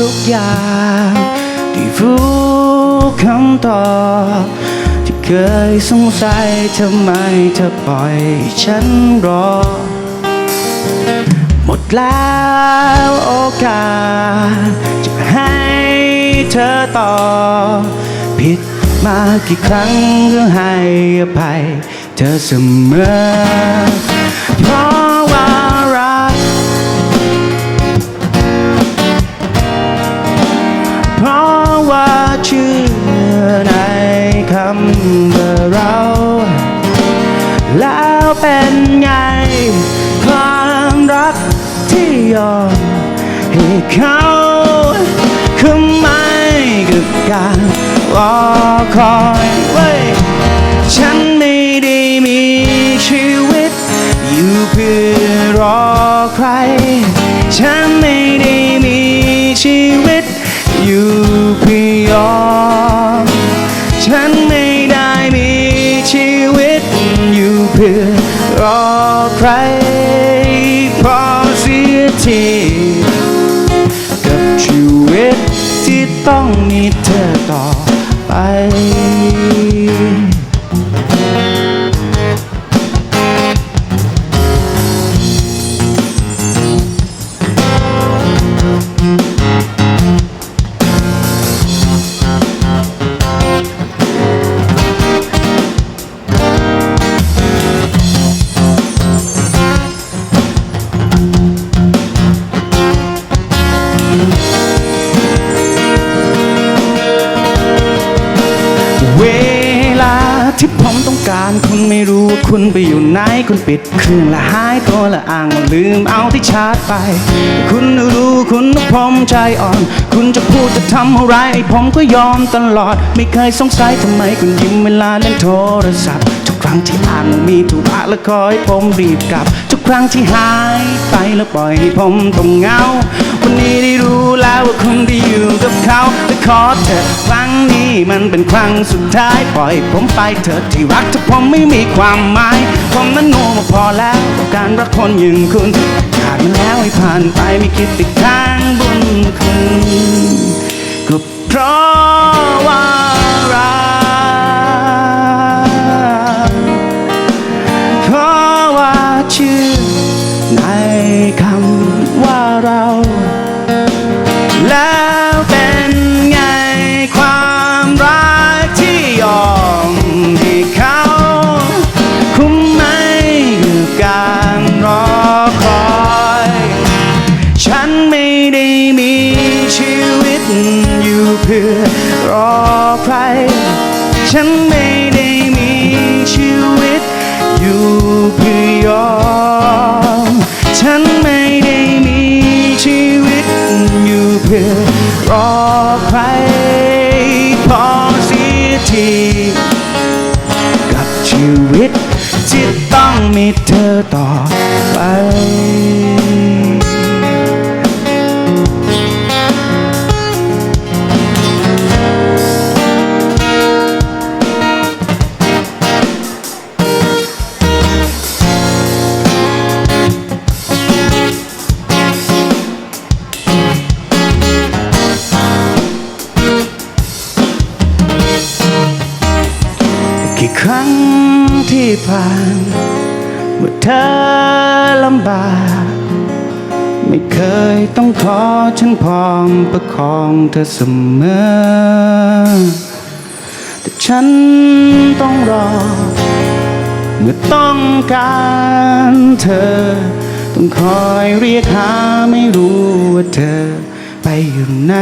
ทุกอย่างที่รู้คำตอบที่เคยสงสัยทำไมเธอปล่อยฉันรอ หมดแล้วโอกาสจะให้เธอต่อ ผิดมากี่ครั้งก็ให้อภัยเธอเสมอ เป็นไงความรักที่ยอมให้เขาคือไม่กับการรอคอยเว้ยฉันไม่ได้มีชีวิต อยู่เพื่อรอใคร ฉัน ใครพอเสียทีกับชีวิตที่ต้องมีเธอต่อไปานคุณไม่รู้ว่าคุณไปอยู่ไหนคุณปิดเครื่องและหายตัวและอ้างว่าลืมเอาที่ชาร์จไป คุณรู้คุณว่าผมใจอ่อน คุณจะพูดจะทำอะไรผมก็ยอมตลอด ไม่เคยสงสัยทำไมคุณยิ้มเวลาเล่นโทรศัพท์ทุกครั้งที่อ่านมีธุระและคอยผมรีบกลับทุก ครั้งที่หายไปแล้วปล่อยให้ผมต้องเหงา วันนี้ได้รู้แล้วว่าคุณได้อยู่กับเขาและขอเถอะครั้งนี้มันเป็นครั้งสุดท้าย ปล่อยผมไปเถิดที่รักถ้าผมไม่มีความหมาย ผมนั้นโง่มาพอแล้วกับการรักคนอย่างคุณ ขาดมาแล้วให้ผ่านไปไม่คิดติดค้างบุญคุณ พื่อรอใคร ฉันไม่ได้มีชีวิต อยู่เพื่อยอม ฉันไม่ได้มีชีวิต อยู่เพื่อรอใครพอเสียทีกับชีวิตที่ต้องมีเธอต่อ ครั้งที่ผ่าน เมื่อเธอลำบาก ไม่เคยต้องขอฉันพร้อมประคองเธอเสมอ แต่ฉันต้องรอ เมื่อต้องการเธอ ต้องคอยเรียกหาไม่รู้ว่าเธอไปอยู่ไหน